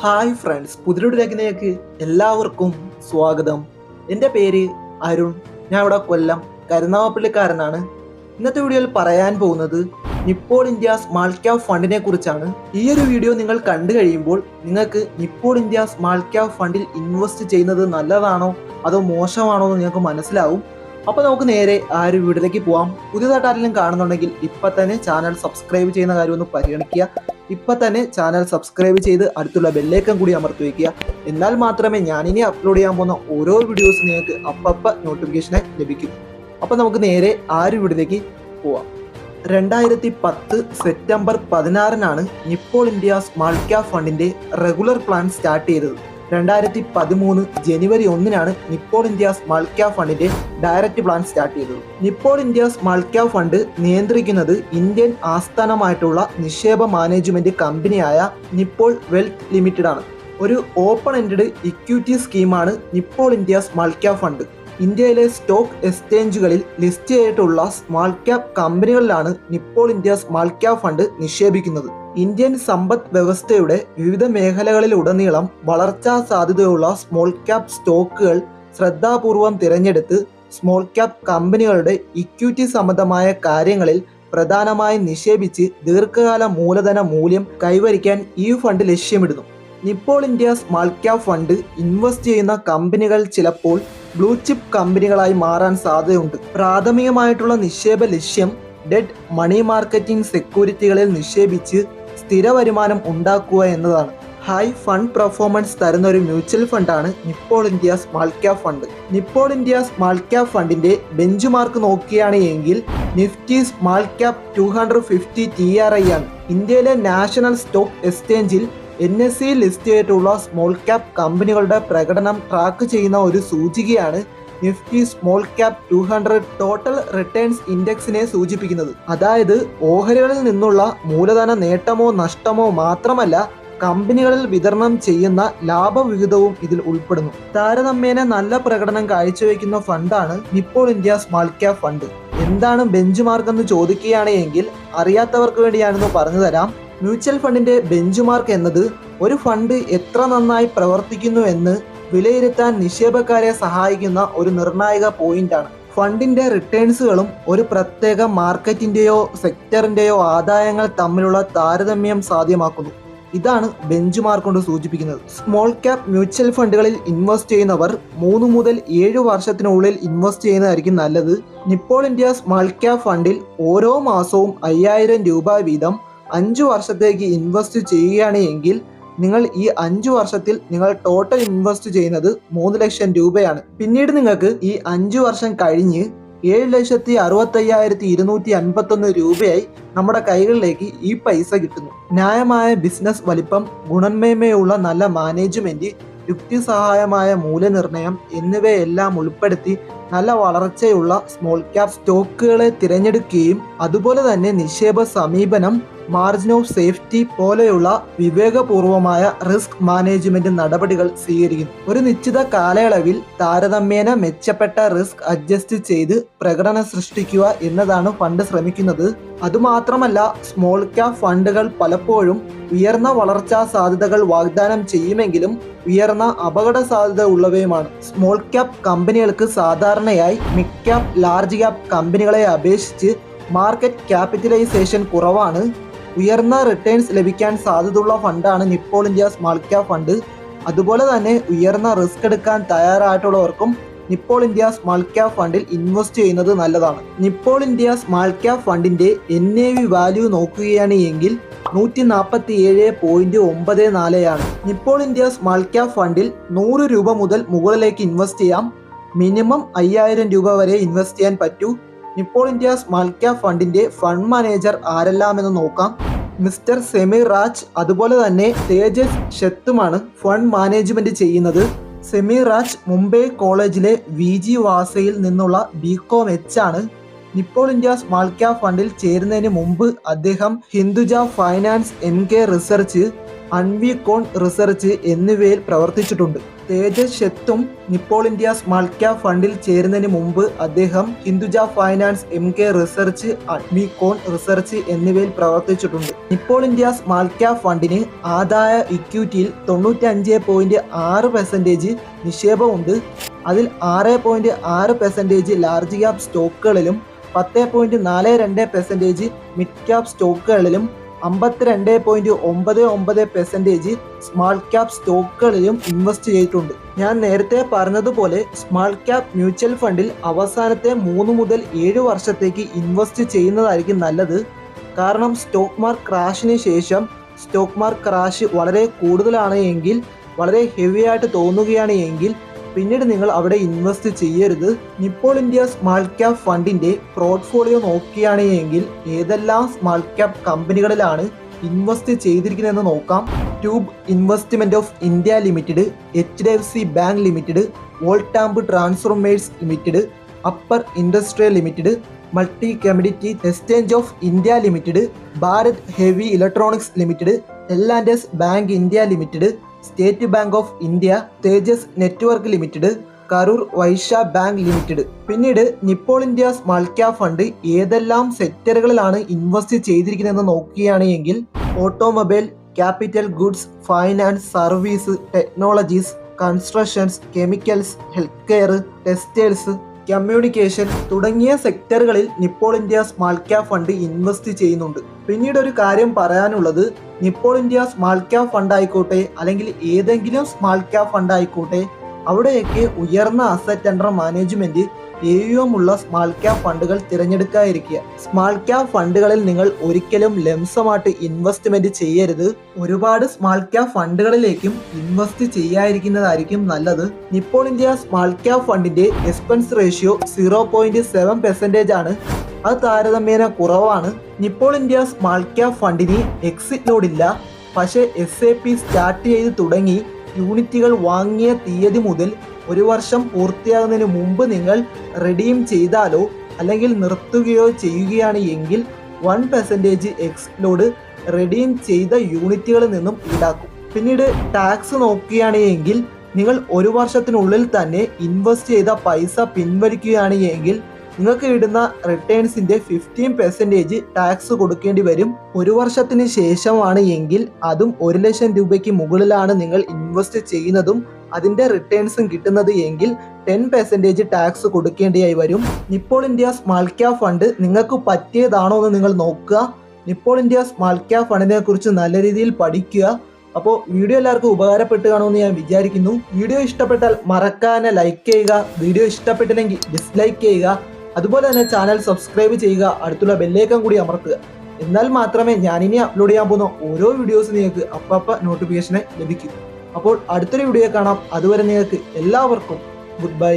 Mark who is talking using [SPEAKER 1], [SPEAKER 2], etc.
[SPEAKER 1] Hi friends പുതിയൊരു രചനയ്ക്ക് എല്ലാവർക്കും സ്വാഗതം. എന്റെ പേര് അരുൺ. ഞാൻ ഇവിടെ കൊല്ലം കരുനാവപ്പള്ളിക്കാരനാണ് ഇന്നത്തെ വീഡിയോയിൽ പറയാൻ പോകുന്നത് നിപ്പോൾ ഇന്ത്യ സ്മാൾ ക്യാപ് ഫണ്ടിനെ കുറിച്ചാണ്. ഈ ഒരു വീഡിയോ നിങ്ങൾ കണ്ടു കഴിയുമ്പോൾ നിങ്ങൾക്ക് നിപ്പോൾ ഇന്ത്യ സ്മാൾ ക്യാപ് ഫണ്ടിൽ ഇൻവെസ്റ്റ് ചെയ്യുന്നത് നല്ലതാണോ അതോ മോശമാണോ എന്ന് നിങ്ങൾക്ക് മനസ്സിലാവും. അപ്പോൾ നമുക്ക് നേരെ ആ ഒരു വീഡിയോയിലേക്ക് പോവാം. പുതിയതായിട്ട് ആരെങ്കിലും കാണുന്നുണ്ടെങ്കിൽ ഇപ്പം തന്നെ ചാനൽ സബ്സ്ക്രൈബ് ചെയ്യുന്ന കാര്യം ഒന്ന് പരിഗണിക്കുക. ഇപ്പൊ തന്നെ ചാനൽ സബ്സ്ക്രൈബ് ചെയ്ത് അടുത്തുള്ള ബെല്ലേക്കം കൂടി അമർത്തി വയ്ക്കുക എന്നാൽ മാത്രമേ ഞാനിനി അപ്ലോഡ് ചെയ്യാൻ പോകുന്ന ഓരോ വീഡിയോസ് നിങ്ങൾക്ക് അപ്പപ്പ നോട്ടിഫിക്കേഷനെ ലഭിക്കും. അപ്പൊ നമുക്ക് നേരെ ആ ഒരു വീഡിയോയിലേക്ക് പോവാം. രണ്ടായിരത്തി പത്ത് സെപ്റ്റംബർ പതിനാറിനാണ് നിപ്പോൾ ഇന്ത്യ സ്മാൾ ക്യാപ് ഫണ്ടിന്റെ റെഗുലർ പ്ലാൻ സ്റ്റാർട്ട് ചെയ്തത്. രണ്ടായിരത്തി പതിമൂന്ന് ജനുവരി ഒന്നിനാണ് നിപ്പോൾ ഇന്ത്യ സ്മാൾ ക്യാപ് ഫണ്ടിന്റെ ഡയറക്റ്റ് പ്ലാൻ സ്റ്റാർട്ട് ചെയ്തത്. Nippon India small cap fund നിയന്ത്രിക്കുന്നത് ഇന്ത്യൻ ആസ്ഥാനമായിട്ടുള്ള നിക്ഷേപ മാനേജ്മെന്റ് കമ്പനിയായ നിപ്പോൾ വെൽത്ത് ലിമിറ്റഡ് ആണ് ഒരു ഓപ്പൺ എൻഡഡ് ഇക്വിറ്റി സ്കീമാണ് Nippon India small cap fund. ഇന്ത്യയിലെ സ്റ്റോക്ക് എക്സ്ചേഞ്ചുകളിൽ ലിസ്റ്റ് ചെയ്തിട്ടുള്ള small cap കമ്പനികളിലാണ് Nippon India small cap fund നിക്ഷേപിക്കുന്നത്. ഇന്ത്യൻ സമ്പദ് വ്യവസ്ഥയുടെ വിവിധ മേഖലകളിലുടനീളം വളർച്ചാ സാധ്യതയുള്ള സ്മോൾ ക്യാപ് സ്റ്റോക്കുകൾ ശ്രദ്ധാപൂർവം തിരഞ്ഞെടുത്ത് സ്മോൾ ക്യാപ് കമ്പനികളുടെ ഇക്വിറ്റി സംബന്ധമായ കാര്യങ്ങളിൽ പ്രധാനമായും നിക്ഷേപിച്ച് ദീർഘകാല മൂലധന മൂല്യം കൈവരിക്കാൻ ഈ ഫണ്ട് ലക്ഷ്യമിടുന്നു. Nippon India small cap fund invest ചെയ്യുന്ന കമ്പനികൾ ചിലപ്പോൾ ബ്ലൂ ചിപ്പ് കമ്പനികളായി മാറാൻ സാധ്യതയുണ്ട്. പ്രാഥമികമായിട്ടുള്ള നിക്ഷേപ ലക്ഷ്യം ഡെഡ് മണി മാർക്കറ്റിംഗ് സെക്യൂരിറ്റികളിൽ നിക്ഷേപിച്ച് സ്ഥിര വരുമാനം ഉണ്ടാക്കുക എന്നതാണ്. ഹൈ ഫണ്ട് പെർഫോമൻസ് തരുന്ന ഒരു mutual ഫണ്ടാണ് Nippon India small cap fund. Nippon India small cap ഫണ്ടിന്റെ ബെഞ്ച് മാർക്ക് നോക്കുകയാണ് എങ്കിൽ Nifty small cap two hundred fifty T R I ആണ്. ഇന്ത്യയിലെ നാഷണൽ സ്റ്റോക്ക് എക്സ്ചേഞ്ചിൽ എൻ എസ് സി ലിസ്റ്റ് ചെയ്തിട്ടുള്ള സ്മോൾ ക്യാപ് കമ്പനികളുടെ പ്രകടനം ട്രാക്ക് ചെയ്യുന്ന ഒരു സൂചികയാണ് Nifty small cap two hundred total returns ഇൻഡെക്സിനെ സൂചിപ്പിക്കുന്നത്. അതായത് ഓഹരികളിൽ നിന്നുള്ള മൂലധന നേട്ടമോ നഷ്ടമോ മാത്രമല്ല കമ്പനികളിൽ വിതരണം ചെയ്യുന്ന ലാഭവിഹിതവും ഇതിൽ ഉൾപ്പെടുന്നു. താരതമ്യേന നല്ല പ്രകടനം കാഴ്ചവെക്കുന്ന ഫണ്ടാണ് Nippon India small cap fund എന്താണ് ബെഞ്ച് മാർക്ക് എന്ന് ചോദിക്കുകയാണെങ്കിൽ അറിയാത്തവർക്ക് വേണ്ടിയാണെന്ന് പറഞ്ഞു തരാം മ്യൂച്വൽ ഫണ്ടിന്റെ ബെഞ്ച് മാർക്ക് എന്നത് ഒരു ഫണ്ട് എത്ര നന്നായി പ്രവർത്തിക്കുന്നു എന്ന് വിലയിരുത്താൻ നിക്ഷേപക്കാരെ സഹായിക്കുന്ന ഒരു നിർണായക പോയിന്റാണ് ഫണ്ടിന്റെ റിട്ടേൺസുകളും ഒരു പ്രത്യേക മാർക്കറ്റിന്റെയോ സെക്ടറിന്റെയോ ആദായങ്ങൾ തമ്മിലുള്ള താരതമ്യം സാധ്യമാക്കുന്നു. ഇതാണ് ബെഞ്ച് മാർക്ക് കൊണ്ട് സൂചിപ്പിക്കുന്നത്. സ്മോൾ ക്യാപ് മ്യൂച്വൽ ഫണ്ടുകളിൽ ഇൻവെസ്റ്റ് ചെയ്യുന്നവർ മൂന്ന് മുതൽ ഏഴ് വർഷത്തിനുള്ളിൽ ഇൻവെസ്റ്റ് ചെയ്യുന്നതായിരിക്കും നല്ലത്. നിപ്പോൾ ഇന്ത്യ സ്മോൾ ക്യാപ് ഫണ്ടിൽ ഓരോ മാസവും അയ്യായിരം രൂപ വീതം അഞ്ചു വർഷത്തേക്ക് ഇൻവെസ്റ്റ് ചെയ്യുകയാണ് എങ്കിൽ നിങ്ങൾ ഈ അഞ്ചു വർഷത്തിൽ നിങ്ങൾ ടോട്ടൽ ഇൻവെസ്റ്റ് ചെയ്യുന്നത് മൂന്ന് ലക്ഷം രൂപയാണ്. പിന്നീട് നിങ്ങൾക്ക് ഈ അഞ്ചു വർഷം കഴിഞ്ഞ് ഏഴ് ലക്ഷത്തി അറുപത്തയ്യായിരത്തി ഇരുന്നൂറ്റി അൻപത്തൊന്ന് രൂപയായി നമ്മുടെ കൈകളിലേക്ക് ഈ പൈസ കിട്ടുന്നു. ന്യായമായ ബിസിനസ് വലിപ്പം ഗുണമേന്മയുള്ള നല്ല മാനേജ്മെന്റ് യുക്തിസഹായമായ മൂല്യനിർണയം എന്നിവയെല്ലാം ഉൾപ്പെടുത്തി നല്ല വളർച്ചയുള്ള സ്മോൾ ക്യാപ് സ്റ്റോക്കുകളെ തിരഞ്ഞെടുക്കുകയും അതുപോലെ തന്നെ നിക്ഷേപ സമീപനം മാർജിൻ ഓഫ് സേഫ്റ്റി പോലെയുള്ള വിവേകപൂർവമായ റിസ്ക് മാനേജ്മെന്റ് നടപടികൾ സ്വീകരിക്കുന്നു. ഒരു നിശ്ചിത കാലയളവിൽ താരതമ്യേന മെച്ചപ്പെട്ട റിസ്ക് അഡ്ജസ്റ്റ് ചെയ്ത് പ്രകടനം സൃഷ്ടിക്കുക എന്നതാണ് ഫണ്ട് ശ്രമിക്കുന്നത്. അതുമാത്രമല്ല സ്മോൾ ക്യാപ് ഫണ്ടുകൾ പലപ്പോഴും ഉയർന്ന വളർച്ചാ സാധ്യതകൾ വാഗ്ദാനം ചെയ്യുമെങ്കിലും ഉയർന്ന അപകട സാധ്യത ഉള്ളവയുമാണ്. സ്മോൾ ക്യാപ് കമ്പനികൾക്ക് സാധാരണയായി മിഡ് ക്യാപ് ലാർജ് ക്യാപ് കമ്പനികളെ അപേക്ഷിച്ച് മാർക്കറ്റ് ക്യാപിറ്റലൈസേഷൻ കുറവാണ്. ഉയർന്ന റിട്ടേൺസ് ലഭിക്കാൻ സാധ്യതയുള്ള ഫണ്ടാണ് Nippon India small cap fund അതുപോലെ തന്നെ ഉയർന്ന റിസ്ക് എടുക്കാൻ തയ്യാറായിട്ടുള്ളവർക്കും നിപ്പോൾ ഇന്ത്യ സ്മാൾ ക്യാപ് ഫണ്ടിൽ ഇൻവെസ്റ്റ് ചെയ്യുന്നത് നല്ലതാണ്. നിപ്പോൾ ഇന്ത്യ സ്മാൾ ക്യാപ് ഫണ്ടിന്റെ എൻ എ വി വാല്യൂ നോക്കുകയാണ് എങ്കിൽ നൂറ്റി നാൽപ്പത്തി ഏഴ് പോയിന്റ് ഒമ്പത് നാല് ആണ്. നിപ്പോൾ ഇന്ത്യ സ്മാൾ ക്യാപ് ഫണ്ടിൽ നൂറ് രൂപ മുതൽ മുകളിലേക്ക് ഇൻവെസ്റ്റ് ചെയ്യാം. മിനിമം അയ്യായിരം രൂപ വരെ ഇൻവെസ്റ്റ് ചെയ്യാൻ പറ്റൂ. നിപ്പോൾ ഇന്ത്യ സ്മാൾ ക്യാപ് ഫണ്ടിന്റെ ഫണ്ട് മാനേജർ ആരെല്ലാം എന്ന് നോക്കാം. മിസ്റ്റർ സെമീർ രാജ് അതുപോലെ തന്നെ തേജസ് ഷെത്തുമാണ് ഫണ്ട് മാനേജ്മെന്റ് ചെയ്യുന്നത്. സെമീർ രാജ് മുംബൈ കോളേജിലെ വി ജി വാസയിൽ നിന്നുള്ള ബി കോം എച്ച് ആണ്. നിപ്പോൾ ഇന്ത്യ സ്മാൾ ക്യാപ് ഫണ്ടിൽ ചേരുന്നതിന് മുമ്പ് അദ്ദേഹം Hinduja finance N K research അൺവികോൺ research എന്നിവയിൽ പ്രവർത്തിച്ചിട്ടുണ്ട്. തേജസ് ഷെത്തും നിപ്പോൾ ഇന്ത്യ സ്മാൾ ക്യാപ് ഫണ്ടിൽ ചേരുന്നതിന് മുമ്പ് അദ്ദേഹം Hinduja finance M K research അഡ്മികോൺ research എന്നിവയിൽ പ്രവർത്തിച്ചിട്ടുണ്ട്. നിപ്പോൾ ഇന്ത്യ സ്മാൾ ക്യാപ് ഫണ്ടിന് ആദായ ഇക്വിറ്റിയിൽ തൊണ്ണൂറ്റി അഞ്ച് പോയിന്റ് ആറ് പെർസെന്റേജ് നിക്ഷേപമുണ്ട്. അതിൽ ആറ് പോയിന്റ് ആറ് പെർസെന്റേജ് ലാർജ് ക്യാപ് സ്റ്റോക്കുകളിലും പത്ത് പോയിന്റ് നാല് രണ്ട് പെർസെന്റേജ് മിഡ് ക്യാപ് സ്റ്റോക്കുകളിലും അമ്പത്തിരണ്ട് പോയിന്റ് ഒമ്പത് ഒമ്പത് പെർസെന്റേജ് സ്മാൾ ക്യാപ് സ്റ്റോക്കുകളിലും ഇൻവെസ്റ്റ് ചെയ്തിട്ടുണ്ട്. ഞാൻ നേരത്തെ പറഞ്ഞതുപോലെ സ്മാൾ ക്യാപ് മ്യൂച്വൽ ഫണ്ടിൽ അവസാനത്തെ മൂന്ന് മുതൽ ഏഴ് വർഷത്തേക്ക് ഇൻവെസ്റ്റ് ചെയ്യുന്നതായിരിക്കും നല്ലത്. കാരണം സ്റ്റോക്ക് മാർക്ക് ക്രാഷിന് ശേഷം സ്റ്റോക്ക് മാർക്ക് ക്രാഷ് വളരെ കൂടുതലാണ് എങ്കിൽ വളരെ ഹെവി ആയിട്ട് തോന്നുകയാണ് എങ്കിൽ പിന്നീട് നിങ്ങൾ അവിടെ ഇൻവെസ്റ്റ് ചെയ്യരുത്. നിപ്പോൾ ഇന്ത്യ സ്മാൾ ക്യാപ് ഫണ്ടിന്റെ പോർട്ട്ഫോളിയോ നോക്കുകയാണ് എങ്കിൽ ഏതെല്ലാം സ്മാൾ ക്യാപ് കമ്പനികളിലാണ് ഇൻവെസ്റ്റ് ചെയ്തിരിക്കുന്നതെന്ന് നോക്കാം. Tube investment of India limited H D F C bank limited Voltamp transformers limited Apar industrial limited multi community exchange of India limited Bharat heavy electronics limited എല്ലാൻഡസ് bank India limited state bank of India Tejas network limited Karur Vysya bank limited പിന്നീട് Nippon India small cap fund ഏതെല്ലാം സെക്ടറുകളിലാണ് invest ചെയ്തിരിക്കുന്നതെന്ന് നോക്കുകയാണെങ്കിൽ automobile capital goods finance service technologies constructions chemicals health care textiles communication തുടങ്ങിയ സെക്ടറുകളിൽ Nippon India small cap fund invest ചെയ്യുന്നുണ്ട്. പിന്നീട് ഒരു കാര്യം പറയാനുള്ളത് Nippon India small cap fund ആയിക്കോട്ടെ അല്ലെങ്കിൽ ഏതെങ്കിലും സ്മാൾ ക്യാപ് ഫണ്ട് ആയിക്കോട്ടെ അവിടെയൊക്കെ ഉയർന്ന അസറ്റ് അണ്ടർ മാനേജ്മെന്റ് എയും ഉള്ള സ്മാൾ ക്യാപ് ഫണ്ടുകൾ തിരഞ്ഞെടുക്കാതിരിക്കുക. സ്മാൾ ക്യാപ് ഫണ്ടുകളിൽ നിങ്ങൾ ഒരിക്കലും ലംസമായിട്ട് ഇൻവെസ്റ്റ്മെന്റ് ചെയ്യരുത്. ഒരുപാട് സ്മാൾ ക്യാപ് ഫണ്ടുകളിലേക്കും ഇൻവെസ്റ്റ് ചെയ്യാതിരിക്കുന്നതായിരിക്കും നല്ലത്. നിപ്പോൾ ഇന്ത്യ സ്മാൾ ക്യാപ് ഫണ്ടിന്റെ expense ratio zero point seven percentage ആണ്. അത് താരതമ്യേന കുറവാണ്. നിപ്പോൾ ഇന്ത്യ സ്മാൾ ക്യാപ് ഫണ്ടിന് എക്സിറ്റ് ലോഡില്ല പക്ഷേ എസ് എ പി സ്റ്റാർട്ട് ചെയ്ത് തുടങ്ങി. യൂണിറ്റുകൾ വാങ്ങിയ തീയതി മുതൽ ഒരു വർഷം പൂർത്തിയാകുന്നതിന് മുമ്പ് നിങ്ങൾ റെഡീം ചെയ്താലോ അല്ലെങ്കിൽ നിർത്തുകയോ ചെയ്യുകയാണ് എങ്കിൽ വൺ പെർസെന്റേജ് എക്സ്പ്ലോഡ് റെഡീം ചെയ്ത യൂണിറ്റുകളിൽ നിന്നും ഈടാക്കും. പിന്നീട് ടാക്സ് നോക്കുകയാണ് എങ്കിൽ നിങ്ങൾ ഒരു വർഷത്തിനുള്ളിൽ തന്നെ ഇൻവെസ്റ്റ് ചെയ്ത പൈസ പിൻവലിക്കുകയാണ് എങ്കിൽ നിങ്ങൾക്ക് ഇടുന്ന റിട്ടേൺസിന്റെ ഫിഫ്റ്റീൻ പെർസെന്റേജ് ടാക്സ് കൊടുക്കേണ്ടി വരും. ഒരു വർഷത്തിന് ശേഷമാണ് എങ്കിൽ അതും ഒരു ലക്ഷം രൂപയ്ക്ക് മുകളിലാണ് നിങ്ങൾ ഇൻവെസ്റ്റ് ചെയ്യുന്നതും അതിന്റെ റിട്ടേൺസും കിട്ടുന്നത് എങ്കിൽ ടെൻ പെർസെന്റേജ് ടാക്സ് കൊടുക്കേണ്ടിയായി വരും. Nippon India small cap fund നിങ്ങൾക്ക് പറ്റിയതാണോ എന്ന് നിങ്ങൾ നോക്കുക. നിപ്പോൾ ഇന്ത്യ സ്മാൾ ക്യാ ഫണ്ടിനെ കുറിച്ച് നല്ല രീതിയിൽ പഠിക്കുക. അപ്പോൾ വീഡിയോ എല്ലാവർക്കും ഉപകാരപ്പെട്ട് കാണുമെന്ന് ഞാൻ വിചാരിക്കുന്നു. വീഡിയോ ഇഷ്ടപ്പെട്ടാൽ മറക്കാതെ ലൈക്ക് ചെയ്യുക. വീഡിയോ ഇഷ്ടപ്പെട്ടില്ലെങ്കിൽ ഡിസ്ലൈക്ക് ചെയ്യുക. അതുപോലെ തന്നെ ചാനൽ സബ്സ്ക്രൈബ് ചെയ്യുക. അടുത്തുള്ള ബെല്ലേക്കം കൂടി അമർത്തുക. എന്നാൽ മാത്രമേ ഞാനിനി അപ്ലോഡ് ചെയ്യാൻ പോകുന്ന ഓരോ വീഡിയോസ് നിങ്ങൾക്ക് അപ്പപ്പ നോട്ടിഫിക്കേഷനെ ലഭിക്കൂ. അപ്പോൾ അടുത്തൊരു വീഡിയോ കാണാം. അതുവരെ നിങ്ങൾക്ക് എല്ലാവർക്കും ഗുഡ് ബൈ